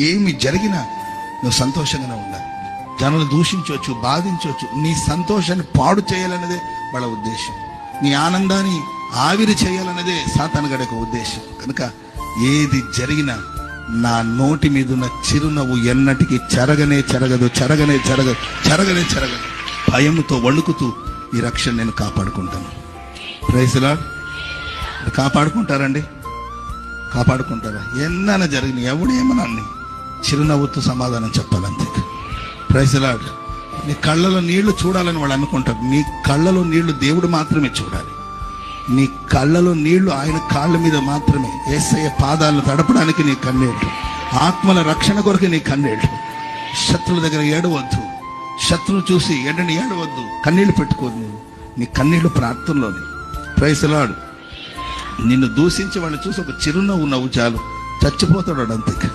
ఏమి జరిగినా నువ్వు సంతోషంగానే ఉండాలి. జనులు దూషించవచ్చు బాధించవచ్చు. నీ సంతోషాన్ని పాడు చేయాలన్నదే వాళ్ళ ఉద్దేశం. నీ ఆనందాన్ని ఆవిరి చేయాలన్నదే సాతానుగడ యొక్క ఉద్దేశం. కనుక ఏది జరిగినా నా నోటి మీద ఉన్న చిరునవ్వు ఎన్నటికీ చెరగనే చెరగదు చెరగనే చెరగదు చెరగనే చెరగదు. భయముతో వణుకుతూ ఈ రక్షణ నేను కాపాడుకుంటాను. ప్రైజ్లా కాపాడుకుంటారండి? కాపాడుకుంటారా? ఎన్నైనా జరిగిన ఎవడేమన్నా చిరునవ్వుతో సమాధానం చెప్పాలంతే. ప్రైసలాడ్ నీ కళ్ళలో నీళ్ళు చూడాలని వాళ్ళు అనుకుంటారు. నీ కళ్ళలో నీళ్ళు దేవుడు మాత్రమే చూడాలి. నీ కళ్ళలో నీళ్ళు ఆయన కాళ్ళ మీద మాత్రమే. ఏసయ్య పాదాలను తడపడానికి నీ కన్నీళ్ళు ఆత్మల రక్షణ కొరకు నీ కన్నీళ్ళు శత్రువుల దగ్గర ఏడవద్దు. శత్రువు చూసి ఎండని ఏడవద్దు. కన్నీళ్ళు పెట్టుకోదు నీ కన్నీళ్ళు ప్రార్థనలోని. ప్రైసలాడు నిన్ను దూషించి వాళ్ళు చూసి ఒక చిరునవ్వు నవ్వు చాలు. చచ్చిపోతాడు అంతే.